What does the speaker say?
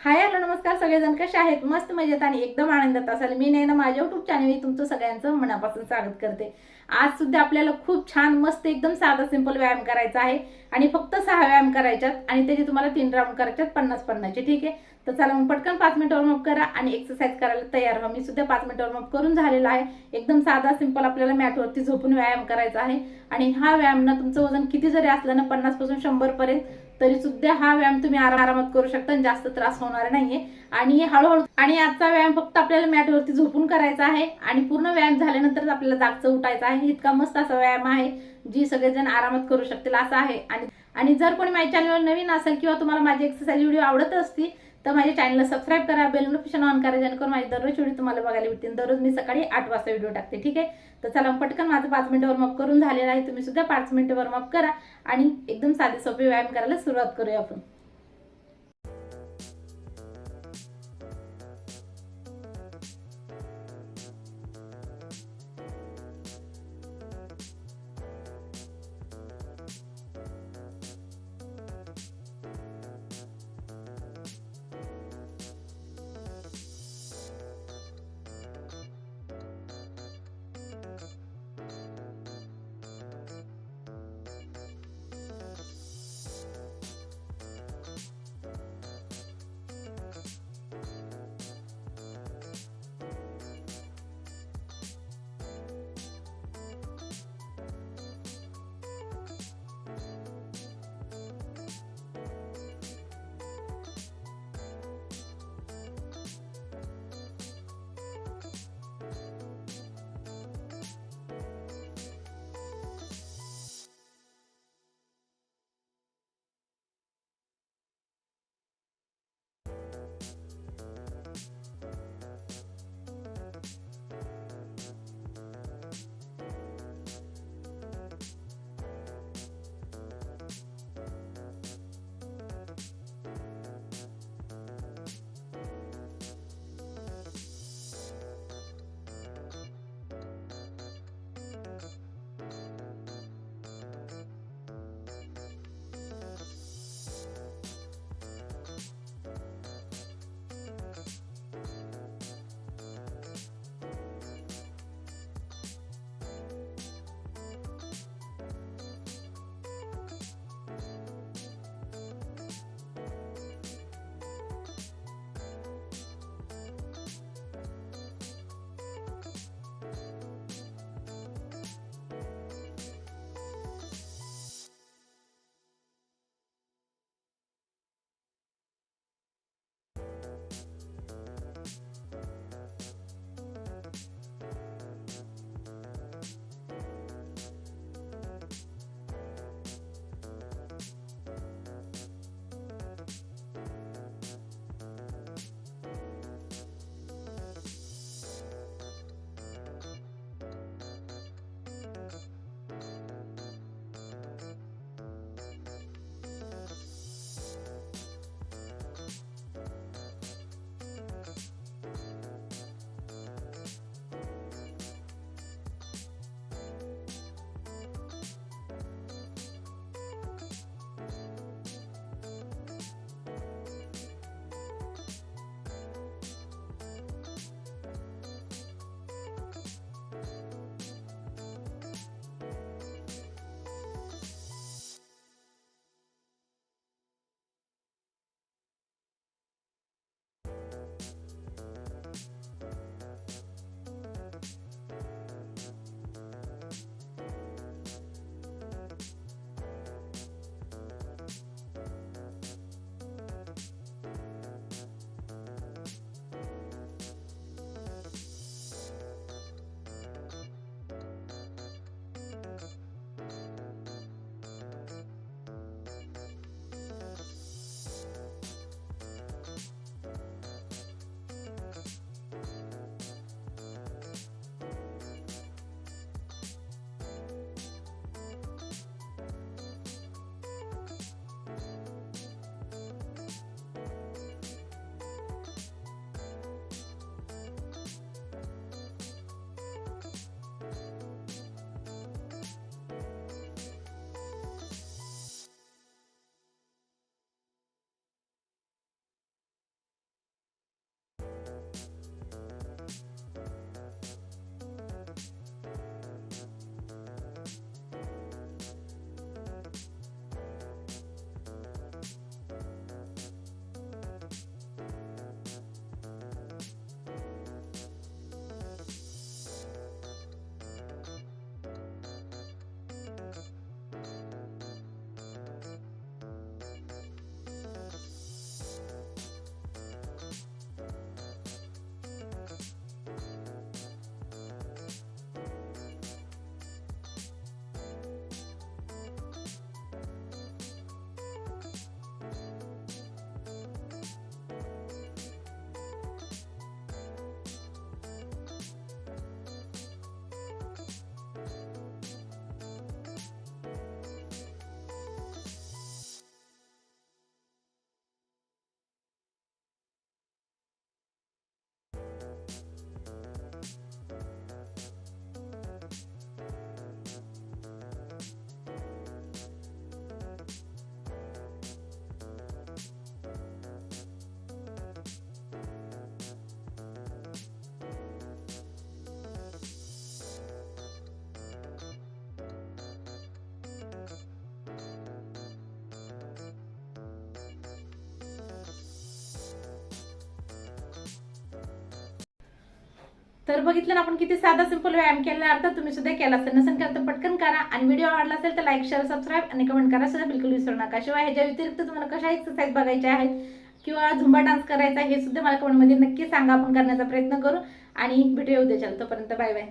Hi hello नमस्कार सगळेजण. कसे आहेत? मस्त मजेत आणि एकदम आनंदात असाल. मी नाही ना माझ्या युट्यूब चॅनल तुमचं सगळ्यांचं मनापासून स्वागत करते. आज सुद्धा आपल्याला खूप छान मस्त एकदम साधा सिंपल व्यायाम करायचा आहे. आणि फक्त सहा व्यायाम करायच्यात आणि त्याचे तुम्हाला तीन राऊंड करायच्यात पन्नास पन्नासचे ठीक आहे? तर चला मग पटकन पाच मिनिट वॉर्मअप करा आणि एक्सरसाइज करायला तयार व्हा. मी सुद्धा पाच मिनिट वॉर्मअप करून झालेला आहे. एकदम साधा सिंपल आपल्याला मॅटवरती झोपून व्यायाम करायचा आहे. आणि हा व्यायाम ना तुमचं वजन किती जरी असलं ना पन्नासपासून शंभरपर्यंत शंभर पर्यंत तरी सुद्धा हा व्यायाम तुम्ही आराम आरामात करू शकता आणि जास्त त्रास होणार नाहीये. आणि हळूहळू आणि आजचा व्यायाम फक्त आपल्याला मॅटवरती झोपून करायचा आहे. आणि पूर्ण व्यायाम झाल्यानंतर आपल्याला जागचं उठायचं आहे. इतका मस्त असा व्यायाम आहे जी सगळेजण आरामात करू शकतील असा आहे. आणि आणि जर कोणी माझ्या चॅनलवर नवीन असेल किंवा तुम्हाला माझी एक्सरसाइज व्हिडिओ आवडत असतील तर माझ्या चॅनलला सबस्क्राईब करा बेल नोटिफिकेशन ऑन करा जेणेकरून माझी दररोज व्हिडिओ तुम्हाला बघायला भेटतील. दररोज मी सकाळी आठ वाजता व्हिडिओ टाकते ठीक आहे? तर चला मग पटकन माझं पाच मिनिटं वॉर्मअप करून झालेलं आहे. तुम्ही सुद्धा पाच मिनिटं वॉर्मअप करा आणि एकदम साधे सोपे व्यायाम करायला सुरुवात करूया आपण. तर बघितलं ना आपण किती साधा सिंपल व्यायाम केला अर्थात तुम्ही सुद्धा केला असेल. नसेल केला तर पटकन करा. आणि व्हिडिओ आवडला असेल तर लाईक शेअर सबस्क्राईब आणि कमेंट करा सुद्धा बिलकुल विसरू नका. शिवाय ह्याच्या व्यतिरिक्त तुम्हाला कशा एक्सरसाइज बघायच्या आहेत किंवा झुंबा डान्स करायचा हे सुद्धा मला कमेंटमध्ये नक्की सांगा. आपण करण्याचा प्रयत्न करू आणि व्हिडिओ उद्या तोपर्यंत बाय बाय